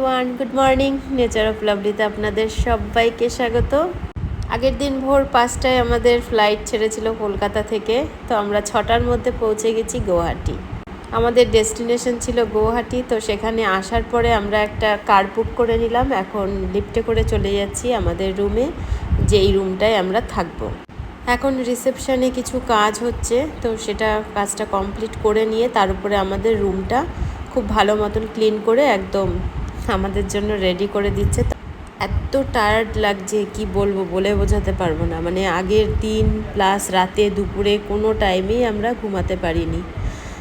Everyone good morning nature of লাভলিতে আপনাদের সবাইকে স্বাগত। আগের দিন ভোর পাঁচটায় আমাদের ফ্লাইট ছেড়েছিল কলকাতা থেকে, তো আমরা ছটার মধ্যে পৌঁছে গেছি গুয়াহাটি। আমাদের ডেস্টিনেশন ছিল গুয়াহাটি, তো সেখানে আসার পরে আমরা একটা কার বুক করে নিলাম। এখন লিফটে করে চলে যাচ্ছি আমাদের রুমে যেই রুমটায় আমরা থাকব। এখন রিসেপশনে কিছু কাজ হচ্ছে, তো সেটা কাজটা কমপ্লিট করে নিয়ে তার উপরে আমাদের রুমটা খুব ভালো মতন ক্লিন করে একদম আমাদের জন্য রেডি করে দিচ্ছে। এত টায়ার্ড লাগছে, কি বলব বলে বোঝাতে পারব না। মানে আগের দিন প্লাস রাতে দুপুরে কোনো টাইমেই আমরা ঘুমাতে পারিনি।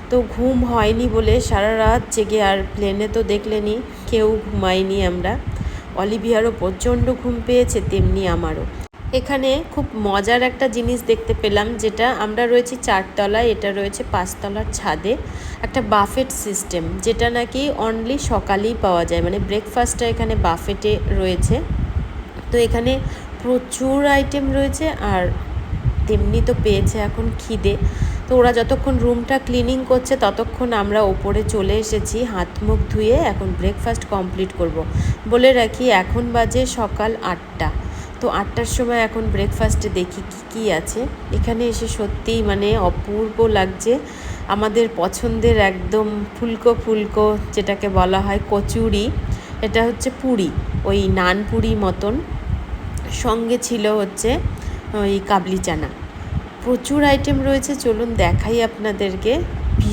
তো ঘুম হয়নি বলে সারা রাত জেগে আর প্লেনে তো দেখলেনি, কেউ ঘুমায়নি আমরা। অলিভিয়ারও প্রচণ্ড ঘুম পেয়েছে, তেমনি আমারও। এখানে খুব মজার একটা জিনিস দেখতে পেলাম, যেটা আমরা রয়েছি চারতলায়, এটা রয়েছে পাঁচতলার ছাদে, একটা বাফেট সিস্টেম, যেটা নাকি অনলি সকালেই পাওয়া যায় মানে ব্রেকফাস্টটা এখানে বাফেটে রয়েছে। তো এখানে প্রচুর আইটেম রয়েছে, আর তেমনি তো পেয়েছে এখন খিদে। তো ওরা যতক্ষণ রুমটা ক্লিনিং করছে, ততক্ষণ আমরা ওপরে চলে এসেছি, হাত মুখ ধুয়ে এখন ব্রেকফাস্ট কমপ্লিট করব। বলে রাখি, এখন বাজে সকাল আটটা। তো আটটার সময় এখন ব্রেকফাস্টে দেখি কি কি আছে। এখানে এসে সত্যিই মানে অপূর্ব লাগছে। আমাদের পছন্দের একদম ফুলকো ফুলকো যেটাকে বলা হয় কচুরি, এটা হচ্ছে পুরি, ওই নান পুরি মতন। সঙ্গে ছিল হচ্ছে ওই কাবলি চানা। প্রচুর আইটেম রয়েছে, চলুন দেখাই আপনাদেরকে।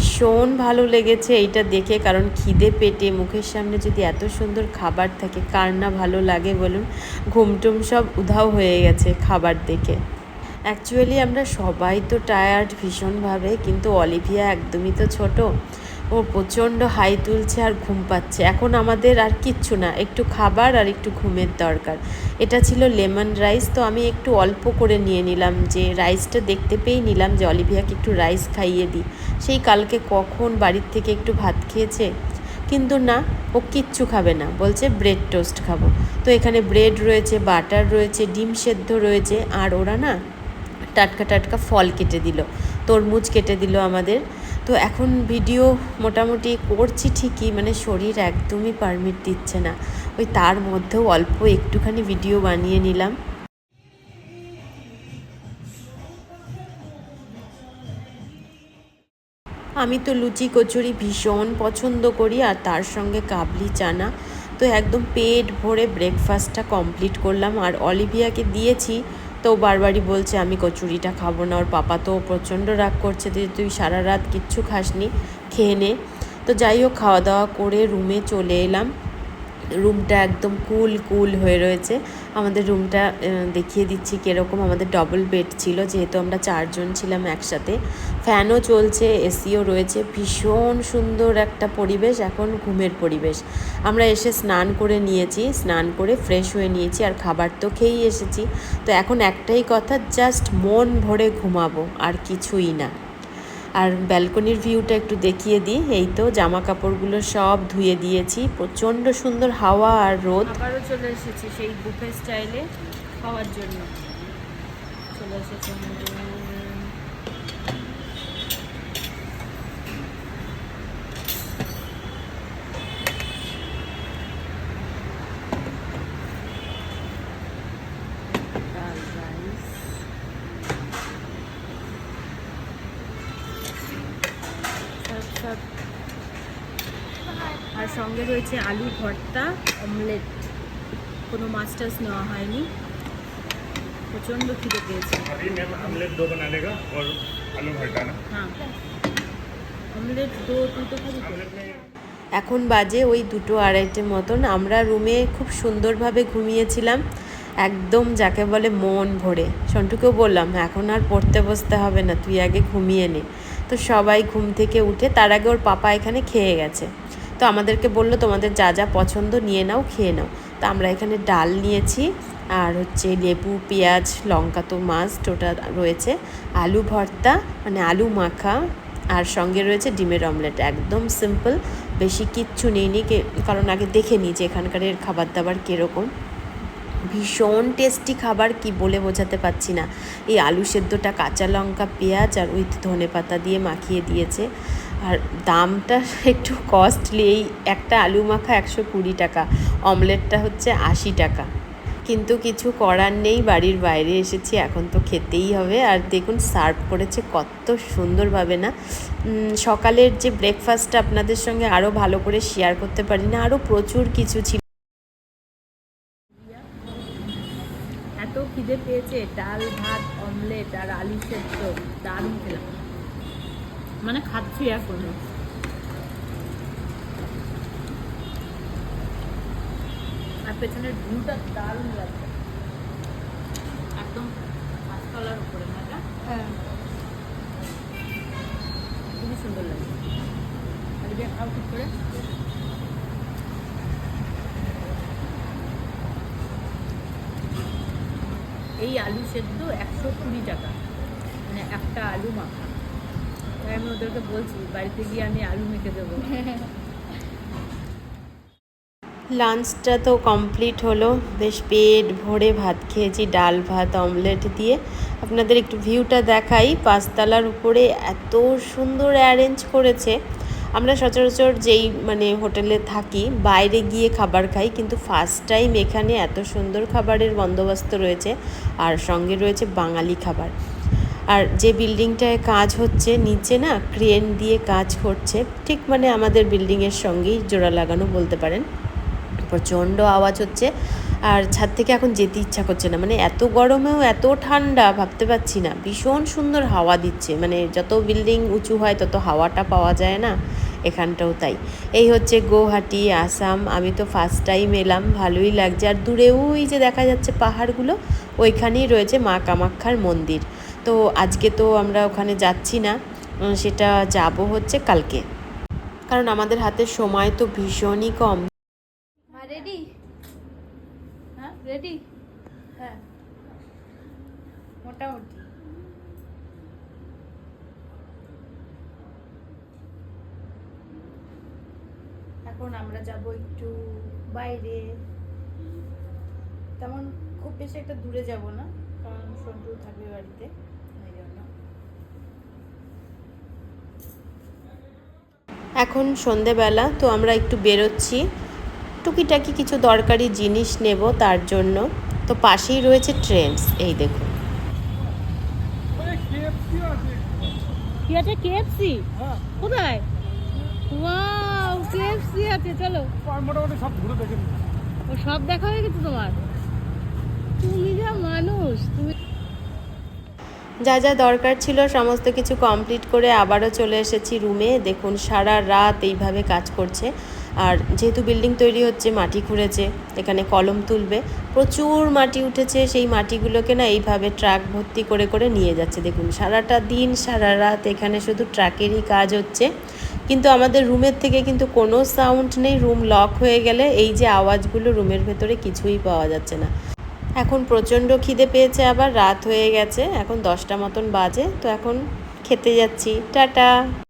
ভীষণ ভালো লেগেছে এইটা দেখে, কারণ খিদে পেটে, মুখের সামনে যদি এত সুন্দর খাবার থাকে, কার না ভালো লাগে বলুন? ঘুমটুম সব উধাও হয়ে গেছে খাবার দেখে। অ্যাকচুয়ালি আমরা সবাই তো টায়ার্ড ভীষণভাবে, কিন্তু অলিভিয়া একদমই তো ছোট। ও প্রচণ্ড হাই তুলছে আর ঘুম পাচ্ছে। এখন আমাদের আর কিচ্ছু না, একটু খাবার আর একটু ঘুমের দরকার। এটা ছিল লেমন রাইস, তো আমি একটু অল্প করে নিয়ে নিলাম। যে রাইসটা দেখতে পেয়েই নিলাম যে অলিভিয়াকে একটু রাইস খাইয়ে দিই। সেই কালকে কখন বাড়ির থেকে একটু ভাত খেয়েছে? কিন্তু না, ও কিচ্ছু খাবে না, বলছে ব্রেড টোস্ট খাব। তো এখানে ব্রেড রয়েছে, বাটার রয়েছে, ডিম সেদ্ধ রয়েছে, আর ওরা না টাটকা টাটকা ফল কেটে দিল, তরমুজ কেটে দিল আমাদের। তো এখন ভিডিও মোটামুটি করছি ঠিকই মানে শরীর একদমই পারমিট দিচ্ছে না। ওই তার মধ্যেও অল্প একটুখানি ভিডিও বানিয়ে নিলাম। আমি তো লুচি কচুরি ভীষণ পছন্দ করি আর তার সঙ্গে কাবলি চানা। তো একদম পেট ভরে ব্রেকফাস্টটা কমপ্লিট করলাম। আর অলিভিয়াকে দিয়েছি, তো বারবারই বলছে, আমি কচুরিটা খাব না, ওর পাপা তো প্রচণ্ড রাগ করছে যে তুই সারা রাত কিচ্ছু খাসনি, খেয়ে নে। তো যাই হোক খাওয়া দাওয়া করে রুমে চলে এলাম। রুমটা একদম কুল কুল হয়ে রয়েছে। আমাদের রুমটা দেখিয়ে দিচ্ছি কীরকম আমাদের ডবল বেড ছিল, যেহেতু আমরা চারজন ছিলাম একসাথে। ফ্যানও চলছে এসিও রয়েছে, ভীষণ সুন্দর একটা পরিবেশ, এখন ঘুমের পরিবেশ। আমরা এসে স্নান করে নিয়েছি, স্নান করে ফ্রেশ হয়ে নিয়েছি, আর খাবার তো খেয়েই এসেছি। তো এখন একটাই কথা জাস্ট মন ভরে ঘুমাবো, আর কিছুই না। আর ব্যালকনির ভিউটা একটু দেখিয়ে দিই। এই তো জামা কাপড়গুলো সব ধুয়ে দিয়েছি। প্রচণ্ড সুন্দর হাওয়া আর রোদ। আবারও চলে এসেছি সেই বুফে স্টাইলে খাওয়ার জন্য। চলে এসেছি আমাদের ডাল রাইস সব। আর সঙ্গে রয়েছে আলু ভর্তা অমলেট। কোনো মাছ টাছ নেওয়া হয়নি। প্রচণ্ড খিদে পেয়েছে। এখন বাজে ওই দুটো আড়াইটে মতন। আমরা রুমে খুব সুন্দরভাবে ঘুমিয়েছিলাম। একদম যাকে বলে মন ভরে। সন্টুকেও বললাম এখন আর পড়তে বসতে হবে না তুই আগে ঘুমিয়ে নে। তো সবাই ঘুম থেকে উঠে তার আগে ওর পাপা এখানে খেয়ে গেছে। তো আমাদেরকে বলল, তোমাদের যা যা পছন্দ নিয়ে নাও, খেয়ে নাও। তো আমরা এখানে ডাল নিয়েছি আর হচ্ছে লেবু, পেঁয়াজ, লঙ্কা তো মাস্ট ওটা রয়েছে। আলু ভর্তা মানে আলু মাখা, আর সঙ্গে রয়েছে ডিমের অমলেট একদম সিম্পল বেশি কিচ্ছু নেইনি, কে- কারণ আগে দেখে নিই যে এখানকার খাবার দাবার কীরকম। ভীষণ টেস্টি খাবার কি বলে বোঝাতে পারছি না। এই আলু সেদ্ধটা কাঁচা লঙ্কা, পেঁয়াজ আর উইথ ধনে পাতা দিয়ে মাখিয়ে দিয়েছে। আর দামটা একটু কস্টলি এই একটা আলু মাখা একশো কুড়ি টাকা অমলেটটা হচ্ছে আশি টাকা। কিন্তু কিছু করার নেই, বাড়ির বাইরে এসেছি, এখন তো খেতেই হবে। আর দেখুন সার্ভ করেছে কত সুন্দরভাবে না। সকালের যে ব্রেকফাস্টটা আপনাদের সঙ্গে আরও ভালো করে শেয়ার করতে পারি না আরও প্রচুর কিছু ছিল এত খিদে পেয়েছে ডাল ভাত অমলেট আর আলু সেদ্ধ। দারুণ খেলাম। মানে খাচ্ছি এখনও। আর পেছনের ভিউটা দারুণ লাগছে। একদম গাছতলার উপরে না হ্যাঁ। খুবই সুন্দর লাগছে। আর খাও ঠিক করে। এই আলু সেদ্ধ একশো কুড়ি টাকা। মানে একটা আলু মাখা। তাই আমি ওদেরকে বলছি, বাড়িতে গিয়ে আমি আলু মেখে দেবো। লাঞ্চটা তো কমপ্লিট হলো। বেশ পেট ভরে ভাত খেয়েছি, ডাল, ভাত, অমলেট দিয়ে। আপনাদের একটু ভিউটা দেখাই। পাঁচতলার উপরে এত সুন্দর অ্যারেঞ্জ করেছে। আমরা সচরাচর যেই মানে হোটেলে থাকি, বাইরে গিয়ে খাবার খাই, কিন্তু ফার্স্ট টাইম এখানে এত সুন্দর খাবারের বন্দোবস্ত রয়েছে, আর সঙ্গে রয়েছে বাঙালি খাবার। আর যে বিল্ডিংটায় কাজ হচ্ছে, নিচে না ক্রেন দিয়ে কাজ করছে, ঠিক মানে আমাদের বিল্ডিংয়ের সঙ্গেই জোড়া লাগানো বলতে পারেন। প্রচণ্ড আওয়াজ হচ্ছে আর ছাদ থেকে এখন যেতে ইচ্ছা করছে না। মানে এত গরমেও এত ঠান্ডা ভাবতে পারছি না। ভীষণ সুন্দর হাওয়া দিচ্ছে। মানে যত বিল্ডিং উঁচু হয় তত হাওয়াটা পাওয়া যায় না। এখানটাও তাই। এই হচ্ছে গৌহাটি আসাম। আমি তো ফার্স্ট টাইম এলাম। ভালোই লাগছে। আর দূরেও ওই যে দেখা যাচ্ছে পাহাড়গুলো, ওইখানেই রয়েছে মা কামাক্ষার মন্দির। তো আজকে তো আমরা ওখানে যাচ্ছি না। সেটা যাব হচ্ছে কালকে। কারণ আমাদের হাতে সময় তো ভীষণই কম মা রেডি হ্যাঁ রেডি হ্যাঁ। মোটামুটি। এখন আমরা যাব একটু বাইরে। তেমন খুব বেশি একটা দূরে যাব না, কারণ সন্টু থাকবে বাড়িতে এখন সন্ধেবেলা, তো আমরা একটু বেরোচ্ছি। টুকিটাকি কিছু দরকারি জিনিস নেব তার জন্য। তো পাশেই রয়েছে ট্রেন্ডস এই দেখুন। কি আছে? কেএফসি কোথায় ওয়াও কেএফসি আছে চলো মোটামুটি সব ঘুরে দেখে ও সব দেখা হয়ে গেছে তোমার? তুমি যা মানুষ তুমি যা যা দরকার ছিল সমস্ত কিছু কমপ্লিট করে আবারও চলে এসেছি রুমে দেখুন সারা রাত এইভাবে কাজ করছে। আর যেহেতু বিল্ডিং তৈরি হচ্ছে, মাটি খুঁড়েছে, এখানে কলম তুলবে, প্রচুর মাটি উঠেছে, সেই মাটিগুলোকে না এইভাবে ট্রাক ভর্তি করে করে নিয়ে যাচ্ছে। দেখুন, সারাটা দিন, সারা রাত এখানে শুধু ট্রাকেরই কাজ হচ্ছে। কিন্তু আমাদের রুমের থেকে কিন্তু কোনো সাউন্ড নেই, রুম লক হয়ে গেলে এই যে আওয়াজগুলো রুমের ভেতরে কিছুই পাওয়া যাচ্ছে না। এখন প্রচণ্ড খিদে পেয়েছে আবার, রাত হয়ে গেছে, এখন দশটা মতন বাজে, তো এখন খেতে যাচ্ছি। টাটা!